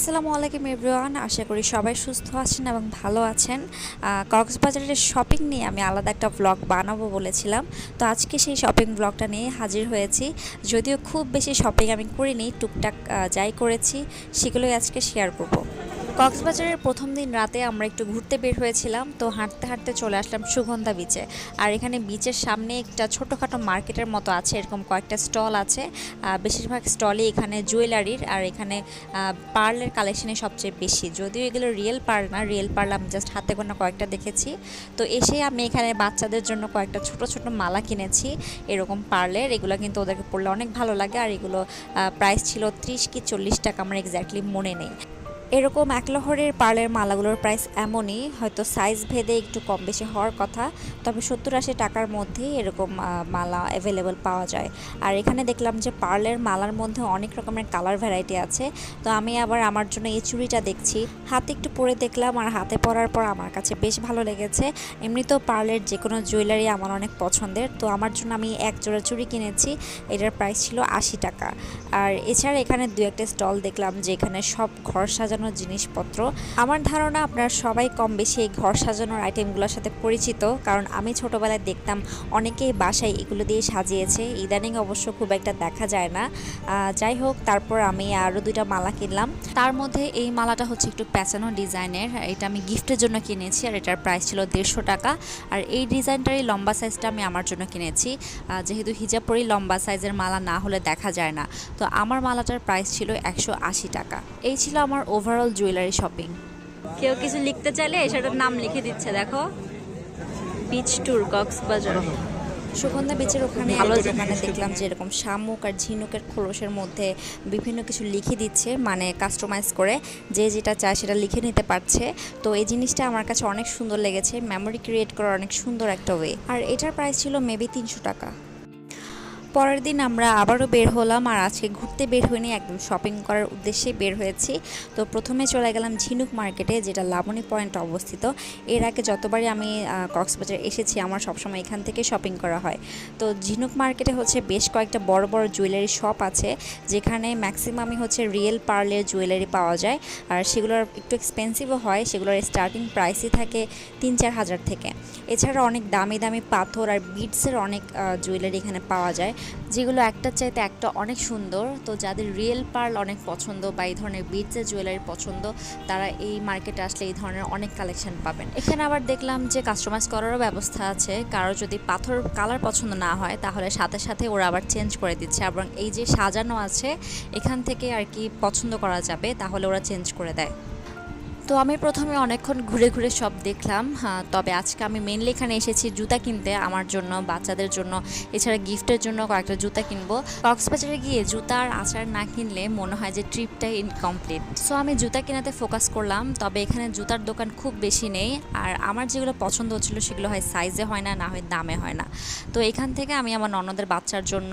আসসালামু আলাইকুম এভরিওয়ান। আশা করি সবাই সুস্থ আছেন এবং ভালো আছেন। কক্সবাজারের শপিং নিয়ে আমি আলাদা একটা ব্লগ বানাবো বলেছিলাম। তো আজকে সেই শপিং ব্লগটা নিয়ে হাজির হয়েছি। যদিও খুব বেশি শপিং আমি করিনি, টুকটাক যাই করেছি, সেগুলোই আজকে শেয়ার করব। কক্সবাজারের প্রথম দিন রাতে আমরা একটু ঘুরতে বের হয়েছিলাম, তো হাঁটতে হাঁটতে চলে আসলাম সুগন্ধা বিচে আর এখানে বিচের সামনে একটা ছোটোখাটো মার্কেটের মতো আছে, এরকম কয়েকটা স্টল আছে। বেশিরভাগ স্টলই এখানে জুয়েলারির আর এখানে পার্লের কালেকশনে সবচেয়ে বেশি। যদিও এগুলো রিয়েল পার্ল না রিয়েল পার্ল আমি জাস্ট হাতে গোনা কয়েকটা দেখেছি। তো এসে আমি এখানে বাচ্চাদের জন্য কয়েকটা ছোট ছোট মালা কিনেছি, এরকম পার্লের এগুলো কিন্তু ওদেরকে পড়লে অনেক ভালো লাগে, আর এগুলো প্রাইস ছিল ত্রিশ কি চল্লিশ টাকা, আমার এক্স্যাক্টলি মনে নেই। এরকম এক লহরের পার্লের মালাগুলোর প্রাইস এমনই, হয়তো সাইজ ভেদে একটু কম বেশি হওয়ার কথা, তবে সত্তর আশি টাকার মধ্যেই এরকম মালা অ্যাভেলেবল পাওয়া যায়। আর এখানে দেখলাম যে পার্লের মালার মধ্যে অনেক রকমের কালার ভ্যারাইটি আছে, তো আমি আবার আমার জন্য এই চুড়িটা দেখছি। হাতে একটু পরে দেখলাম আর হাতে পরার পর আমার কাছে বেশ ভালো লেগেছে। এমনিতেও পার্লের যে কোনো জুয়েলারি আমার অনেক পছন্দের, তো আমার জন্য আমি এক জোড়া চুড়ি কিনেছি, এটার প্রাইস ছিল আশি টাকা। আর এছাড়া এখানে দু একটা স্টল দেখলাম যে এখানে সব ঘর সাজানোর জিনিসপত্র। আমার ধারণা আপনারা সবাই কম বেশি এই ঘর সাজানোর আইটেমগুলোর সাথে পরিচিত, কারণ আমি ছোটোবেলায় দেখতাম অনেকেই বাসায় এগুলো দিয়ে সাজিয়েছে। ইদানিং অবশ্য খুব একটা দেখা যায় না। যাই হোক, তারপর আমি আরও দুইটা মালা কিনলাম। তার মধ্যে এই মালাটা হচ্ছে একটু প্যাচানো ডিজাইনের। এটা আমি গিফটের জন্য কিনেছি আর এটার প্রাইস ছিল দেড়শো টাকা। আর এই ডিজাইনটারই লম্বা সাইজটা আমি আমার জন্য কিনেছি। যেহেতু হিজাব পরেই লম্বা সাইজের মালা না হলে দেখা যায় না। তো আমার মালাটার প্রাইস ছিল একশো আশি টাকা। এই ছিল আমার ওভারঅল জুয়েলারি শপিং কেউ কিছু লিখতে চাইলে সেটার নাম লিখে দিচ্ছে দেখো। Beach tour Cox's Bazar. সুগন্ধা বিচের ওখানে দোকানে দেখলাম যে এরকম শামুক আর ঝিনুকের খোলসের মধ্যে বিভিন্ন কিছু লিখে দিচ্ছে মানে কাস্টমাইজ করে। যে যেটা চায় সেটা লিখে নিতে পারছে। তো এই জিনিসটা আমার কাছে অনেক সুন্দর লেগেছে। মেমোরি ক্রিয়েট করার অনেক সুন্দর একটা ওয়ে আর এটার প্রাইস ছিল মেবি তিনশো টাকা। পরের দিন আমরা আবারও বের হলাম আর আজকে ঘুরতে বের হইনি, একদম শপিং করার উদ্দেশ্যে বের হয়েছি। তো প্রথমে চলে গেলাম ঝিনুক মার্কেটে যেটা লাবণী পয়েন্টে অবস্থিত। এর আগে যতবারই আমি কক্সবাজার এসেছি, আমার সবসময় এখান থেকে শপিং করা হয়। তো ঝিনুক মার্কেটে হচ্ছে বেশ কয়েকটা বড় বড় জুয়েলারি শপ আছে, যেখানে ম্যাক্সিমামই হচ্ছে রিয়েল পার্লের জুয়েলারি পাওয়া যায়। আর সেগুলোর একটু এক্সপেন্সিভও হয়, সেগুলোর স্টার্টিং প্রাইসই থাকে তিন, চার হাজার থেকে। এছাড়া অনেক দামি দামি পাথর আর বিটসের অনেক জুয়েলারি এখানে পাওয়া যায়। যেগুলো একটার চাইতে একটা অনেক সুন্দর। তো যাদের রিয়েল পার্ল অনেক পছন্দ বা এই ধরনের বিটসের জুয়েলারি পছন্দ, তারা এই মার্কেটে আসলে এই ধরনের অনেক কালেকশন পাবেন। এখানে আবার দেখলাম যে কাস্টমাইজ করারও ব্যবস্থা আছে। কারও যদি পাথর কালার পছন্দ না হয়, তাহলে সাথে সাথে ওরা আবার চেঞ্জ করে দিচ্ছে। এবং এই যে সাজানো আছে, এখান থেকে আর কি পছন্দ করা যাবে, তাহলে ওরা চেঞ্জ করে দেয়। তো আমি প্রথমে অনেকক্ষণ ঘুরে ঘুরে সব দেখলাম। হ্যাঁ, তবে আজকে আমি মেনলি এখানে এসেছি জুতা কিনতে আমার জন্য বাচ্চাদের জন্য এছাড়া গিফটের জন্য কয়েকটা জুতা কিনবো। কক্সবাজারে গিয়ে জুতা আর আচার না কিনলে মনে হয় যে ট্রিপটাই ইনকমপ্লিট সো আমি জুতা কেনাতে ফোকাস করলাম তবে এখানে জুতার দোকান খুব বেশি নেই। আর আমার যেগুলো পছন্দ হচ্ছিল সেগুলো হয় সাইজে হয় না না হয় দামে হয় না। তো এখান থেকে আমি আমার ননদের বাচ্চার জন্য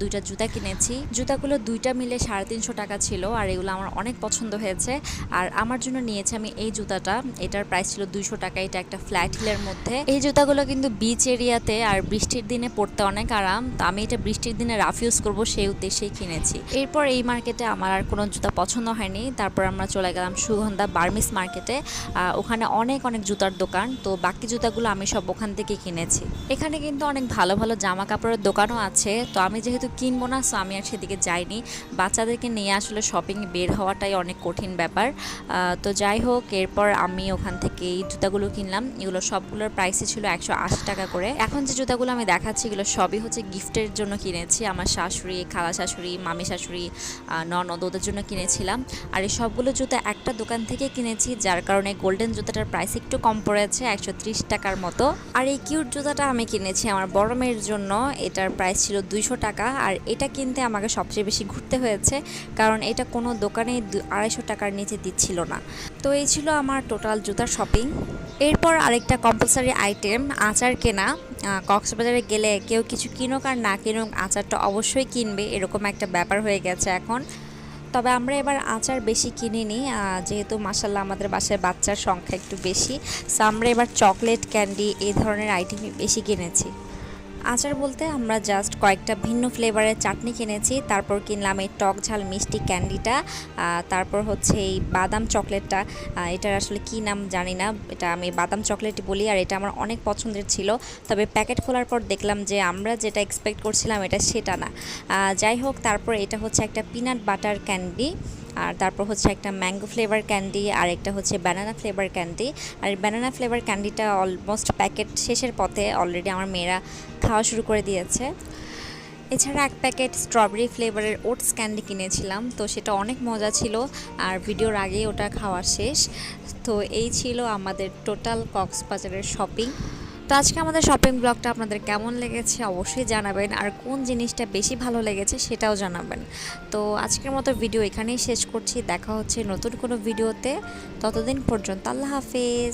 দুইটা জুতা কিনেছি। জুতাগুলো দুইটা মিলে সাড়ে তিনশো টাকা ছিল আর এগুলো আমার অনেক পছন্দ হয়েছে। আর আমার জন্য নিয়েছি আমি এই জুতাটা। এটার প্রাইস ছিল দুইশো টাকা। এটা একটা ফ্ল্যাট হিলের মধ্যে। এই জুতাগুলো কিন্তু বিচ এরিয়াতে আর বৃষ্টির দিনে পড়তে অনেক আরাম। তো আমি এটা বৃষ্টির দিনে রাফ ইউজ করব সেই উদ্দেশ্যেই কিনেছি। এরপর এই মার্কেটে আমার আর কোনো জুতা পছন্দ হয়নি। তারপর আমরা চলে গেলাম সুগন্ধা বার্মিস মার্কেটে ওখানে অনেক অনেক জুতার দোকান। তো বাকি জুতাগুলো আমি সব ওখান থেকে কিনেছি। এখানে কিন্তু অনেক ভালো ভালো জামা কাপড়ের দোকানও আছে। তো আমি যেহেতু কিনবো না সো আমি আর সেদিকে যাইনি। বাচ্চাদেরকে নিয়ে আসলে শপিং বের হওয়াটাই অনেক কঠিন ব্যাপার। তো যাই হোক, এরপর আমি ওখান থেকে এই জুতাগুলো কিনলাম। এগুলো সবগুলোর প্রাইসই ছিল একশো আশি টাকা করে। এখন যে জুতাগুলো আমি দেখাচ্ছি, এগুলো সবই হচ্ছে গিফটের জন্য কিনেছি। আমার শাশুড়ি, খালা শাশুড়ি, মামি শাশুড়ি ননদ ওদের জন্য কিনেছিলাম। আর এই সবগুলো জুতা একটা দোকান থেকে কিনেছি, যার কারণে গোল্ডেন জুতাটার প্রাইস একটু কম পড়েছে, একশো ত্রিশ টাকার মতো। আর এই কিউট জুতাটা আমি কিনেছি আমার বড় মেয়ের জন্য। এটার প্রাইস ছিল দুইশো টাকা। আর এটা কিনতে আমাকে সবচেয়ে বেশি ঘুরতে হয়েছে, কারণ এটা কোনো দোকানে আড়াইশো টাকার নিচে দিচ্ছিল না। তো এই ছিল আমার টোটাল জুতার শপিং। এরপর আরেকটা কম্পালসারি আইটেম আচার কেনা। কক্সবাজারে গেলে কেউ কিছু কিনুক আর না কিনুক, আচারটা অবশ্যই কিনবে, এরকম একটা ব্যাপার হয়ে গেছে এখন। তবে আমরা এবার আচার বেশি কিনিনি যেহেতু মাসাল্লাহ আমাদের বাসায় বাচ্চার সংখ্যা একটু বেশি। সো আমরা এবার চকলেট ক্যান্ডি এই ধরনের আইটেমই বেশি কিনেছি। আচার বলতে আমরা জাস্ট কয়েকটা ভিন্ন ফ্লেভারের চাটনি কিনেছি। তারপর কিনলাম এই টক ঝাল মিষ্টি ক্যান্ডিটা তারপর হচ্ছে এই বাদাম চকলেটটা। এটার আসলে কি নাম জানি না, এটা আমি বাদাম চকলেটই বলি আর এটা আমার অনেক পছন্দের ছিল। তবে প্যাকেট খোলার পর দেখলাম যে আমরা যেটা এক্সপেক্ট করছিলাম এটা সেটা না। যাই হোক, তারপর এটা হচ্ছে একটা পিনাট বাটার ক্যান্ডি আর তারপর হচ্ছে একটা ম্যাঙ্গো ফ্লেভার ক্যান্ডি আর একটা হচ্ছে ব্যানানা ফ্লেভার ক্যান্ডি আর ব্যানানা ফ্লেভার ক্যান্ডিটা অলমোস্ট প্যাকেট শেষের পথে অলরেডি আমার মেয়েরা খাওয়া শুরু করে দিয়েছে। এছাড়া এক প্যাকেট স্ট্রবেরি ফ্লেভারের ওটস ক্যান্ডি কিনেছিলাম, তো সেটা অনেক মজা ছিল, আর ভিডিওর আগেই ওটা খাওয়া শেষ। তো এই ছিল আমাদের টোটাল কক্সবাজারের শপিং তো আজকে আমাদের শপিং ব্লগটা আপনাদের কেমন লেগেছে অবশ্যই জানাবেন। আর কোন জিনিসটা বেশি ভালো লেগেছে সেটাও জানাবেন। তো আজকের মতো ভিডিও এখানেই শেষ করছি। দেখা হচ্ছে নতুন কোনো ভিডিওতে ততদিন পর্যন্ত আল্লাহ হাফেজ।